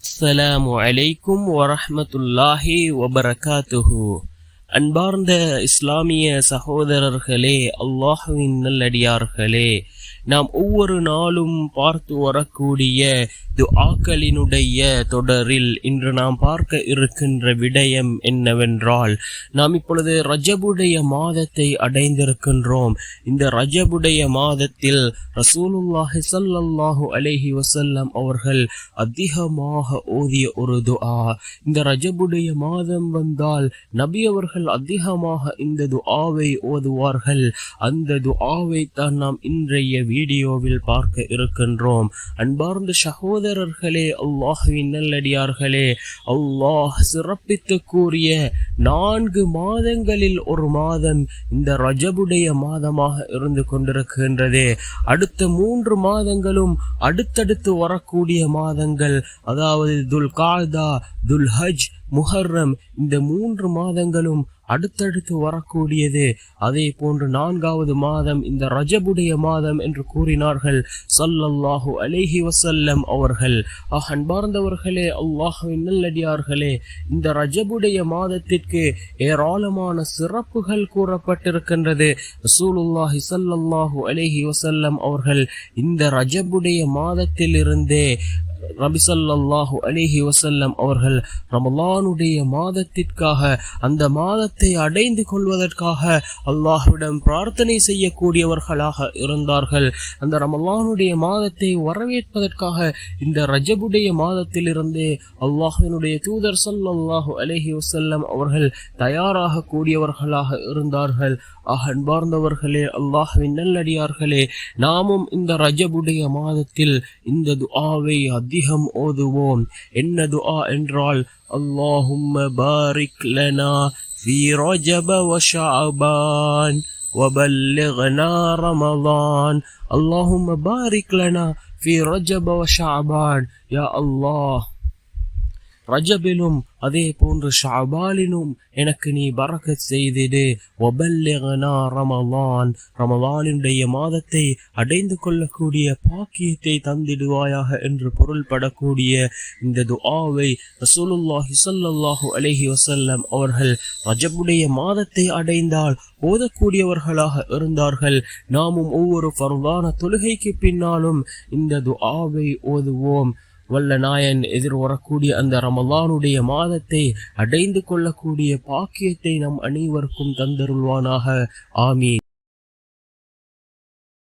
அஸ்ஸலாம் அலைக்கும் வரஹமத்துல்லாஹி வபரகாத்துஹு அன்பார்ந்த இஸ்லாமிய சகோதரர்களே அல்லாஹுவின் நல்லடியார்களே நாம் ஒவ்வொரு நாளும் பார்த்து வரக்கூடிய துஆக்களினுடைய தொடரில் இன்று நாம் பார்க்க இருக்கின்ற விடயம் என்னவென்றால் நாம் இப்பொழுது ரஜபுடைய மாதத்தை அடைந்திருக்கின்றோம். இந்த ரஜபுடைய மாதத்தில் ரசூலுல்லாஹி ஸல்லல்லாஹு அலேஹி வசல்லம் அவர்கள் அதிகமாக ஓதிய ஒரு துஆ. இந்த ரஜபுடைய மாதம் வந்தால் நபி அவர்கள் அதிகமாக இந்த துஆவை ஓதுவார்கள். அந்த துஆவை தான் நாம் இன்றைய வீடியோவில் பார்க்க இருக்கின்றோம். அன்பார்ந்த சகோதரர்களே அல்லாஹுவின் நல்லடியார்களே அல்லாஹ் சிறப்பித்து கூறிய நான்கு மாதங்களில் ஒரு மாதம் இந்த ரஜபுடைய மாதமாக இருந்து கொண்டிருக்கின்றது. அடுத்த மூன்று மாதங்களும் அடுத்தடுத்து வரக்கூடிய மாதங்கள் அதாவது துல் கால்தா துல் ஹஜ் முஹர்ரம் இந்த மூன்று மாதங்களும் அடுத்தடுத்து வரக்கூடியது. அதே போன்று நான்காவது மாதம் இந்த ரஜபுடைய மாதம் என்று கூறினார்கள். சல்லல்லாஹு அலைஹி வசல்லம் அவர்கள். ஆஹ் அன்பார்ந்தவர்களே அல்லாஹுவின் நல்லடியார்களே இந்த ரஜபுடைய மாதத்திற்கு ஏராளமான சிறப்புகள் கூறப்பட்டிருக்கின்றது. ரசூலுல்லாஹி சல்லல்லாஹு அலேஹி வசல்லம் அவர்கள் இந்த ரஜபுடைய மாதத்திலிருந்தே ரபிசல்லாஹு அலிஹி வசல்லம் அவர்கள் ரமலானுடைய மாதத்திற்காக அந்த மாதத்தை அடைந்து கொள்வதற்காக அல்லாஹுடன் பிரார்த்தனை செய்யக்கூடியவர்களாக இருந்தார்கள். அந்த ரமலானுடைய மாதத்தை வரவேற்பதற்காக இந்த ரஜபுடைய மாதத்திலிருந்தே அல்லாஹினுடைய தூதர் சல்லாஹு அலிஹி வசல்லம் அவர்கள் தயாராக கூடியவர்களாக இருந்தார்கள். ஆக அன்பார்ந்தவர்களே அல்லாஹ்வின் நல்லடியார்களே நாமும் இந்த ரஜபுடைய மாதத்தில் இந்த துஆவை அதிகம் ஓதுவோம் என்ன துஆ என்றால் அல்லாஹும்ம பாரிக் லனா في رجب وشعبان وبلغنا رمضان اللهم بارك لنا في رجب وشعبان يا الله ரஜபிலும் அதே போன்று ஷாபாலினும் எனக்கு நீ பரக்கத் செய்திடு. ஒபல்லிகனா ரமவான் ரமவானுடைய மாதத்தை அடைந்து கொள்ளக்கூடிய பாக்கியத்தை தந்திடுவாயாக என்று பொருள்படக்கூடிய இந்த துஆவை ரசூலுல்லாஹி ஸல்லல்லாஹு அலஹி வசல்லம் அவர்கள் ரஜபுடைய மாதத்தை அடைந்தால் ஓதக்கூடியவர்களாக இருந்தார்கள். நாமும் ஒவ்வொரு ஃபர்தான தொழுகைக்கு பின்னாலும் இந்த துஆவை ஓதுவோம். வல்ல நாயன் எதிர்வரக்கூடிய அந்த ரமலானுடைய மாதத்தை அடைந்து கொள்ளக்கூடிய பாக்கியத்தை நம் அனைவருக்கும் தந்தருள்வானாக. ஆமீன்.